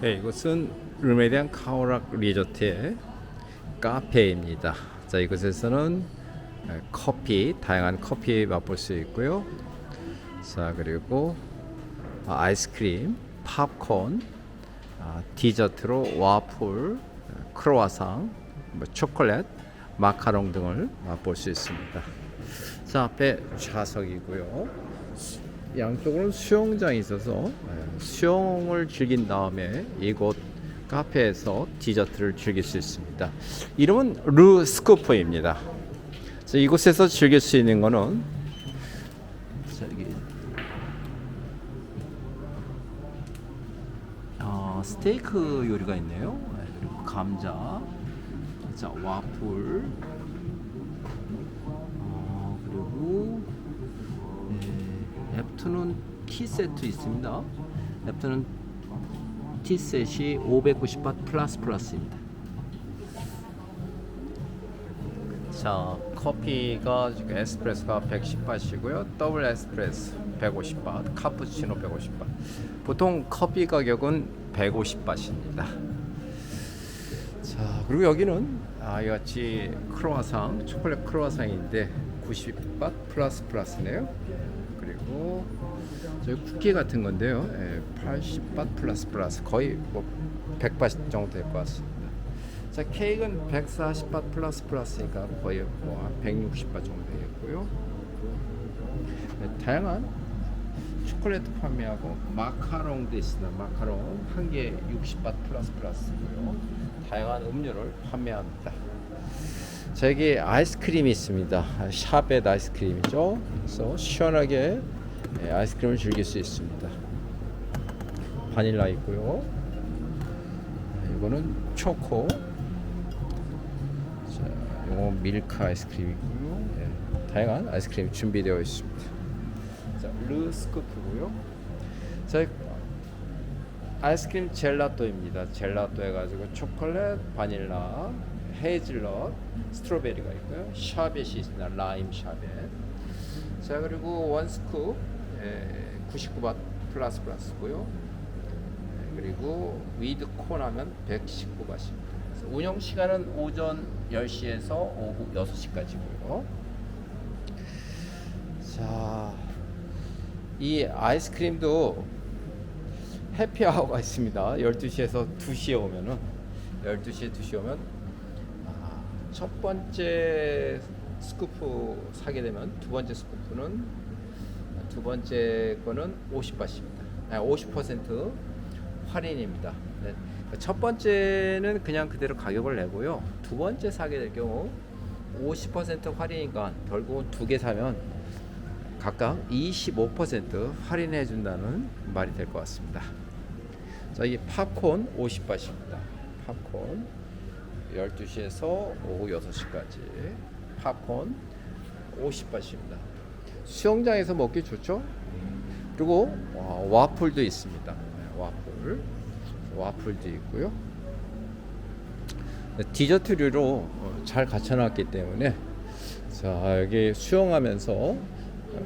네, 이곳은 르메디안 카오락 리조트의 카페입니다. 자, 이곳에서는 에, 커피, 다양한 커피 맛볼 수 있고요. 자, 그리고 아, 아이스크림, 팝콘, 아, 디저트로 와플, 크로와상, 뭐 초콜릿, 마카롱 등을 맛볼 수 있습니다. 자, 앞에 좌석이고요. 양쪽으로는 수영장이 있어서 예, 수영을 즐긴 다음에 이곳 카페에서 디저트를 즐길 수 있습니다. 이름은 르 스쿠프입니다. 자, 이곳에서 즐길 수 있는 거는 어, 스테이크 요리가 있네요. 네, 감자, 자 와플, 네, 애프터눈 티 세트 있습니다. 애프터눈 티 셋이 590바 플러스 플러스입니다. 자 커피가 지금 에스프레소가 110바시고요 더블 에스프레소 150바 카푸치노 150바 보통 커피 가격은 150바트입니다 자 그리고 여기는 아 이같이 크로아상 초콜릿 크로아상인데 90바 플러스 플러스네요 그리고 저기 쿠키 같은 건데요 예, 80바 플러스 플러스 거의 뭐 100바 정도 될 것 같습니다 자 케이크는 140바 플러스 플러스니까 거의 뭐 160바 정도 되겠고요. 네, 다양한 초콜릿 판매하고 마카롱도 있습니다. 마카롱 한 개 60바 플러스 플러스고요. 다양한 음료를 판매합니다. 자 여기 아이스크림이 있습니다. 샤벳 아이스크림이죠. 그래서 시원하게 네, 아이스크림을 즐길 수 있습니다. 바닐라 있고요. 네, 이거는 초코. 자, 요거 밀크 아이스크림이고요. 예, 다양한 아이스크림이 준비되어 있습니다. 자, 르 스쿠프고요. 자, 아이스크림 젤라또입니다. 젤라또 해가지고 초콜릿, 바닐라, 헤이즐넛, 스트로베리가 있고요. 샤벳이 있습니다. 라임 샤벳. 자, 그리고 원 스쿱 예, 99바 플러스 플러스고요. 예, 그리고 위드 콘하면 119바트입니다. 운영 시간은 오전 10시에서 오후 6시까지고요. 자, 이 아이스크림도 해피아워가 있습니다. 12시에서 2시에 오면은 12시에 2시 오면 아, 첫 번째 스쿠프 사게 되면 두 번째 스쿠프는 두 번째 거는 50바트입니다. 아, 50% 할인입니다. 네. 첫 번째는 그냥 그대로 가격을 내고요. 두 번째 사게 될 경우 50% 할인이니까 결국은 두 개 사면 각각 25% 할인해 준다는 말이 될 것 같습니다. 자, 이 팝콘 50바트입니다. 팝콘 12시에서 오후 6시까지 팝콘 50바트입니다. 수영장에서 먹기 좋죠? 그리고 와, 와플도 있습니다. 네, 와플. 와플도 있고요. 네, 디저트류로 어, 잘 갖춰놨기 때문에 자 여기 수영하면서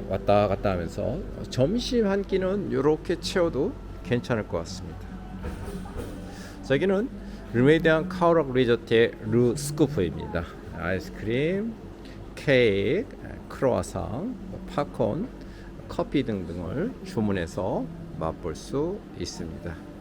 왔다 갔다 하면서 점심 한 끼는 이렇게 채워도 괜찮을 것 같습니다. 자, 여기는 르메디안 카오락 리조트의 루 스쿠프입니다. 아이스크림, 케이크, 크로아상, 팝콘, 커피 등등을 주문해서 맛볼 수 있습니다.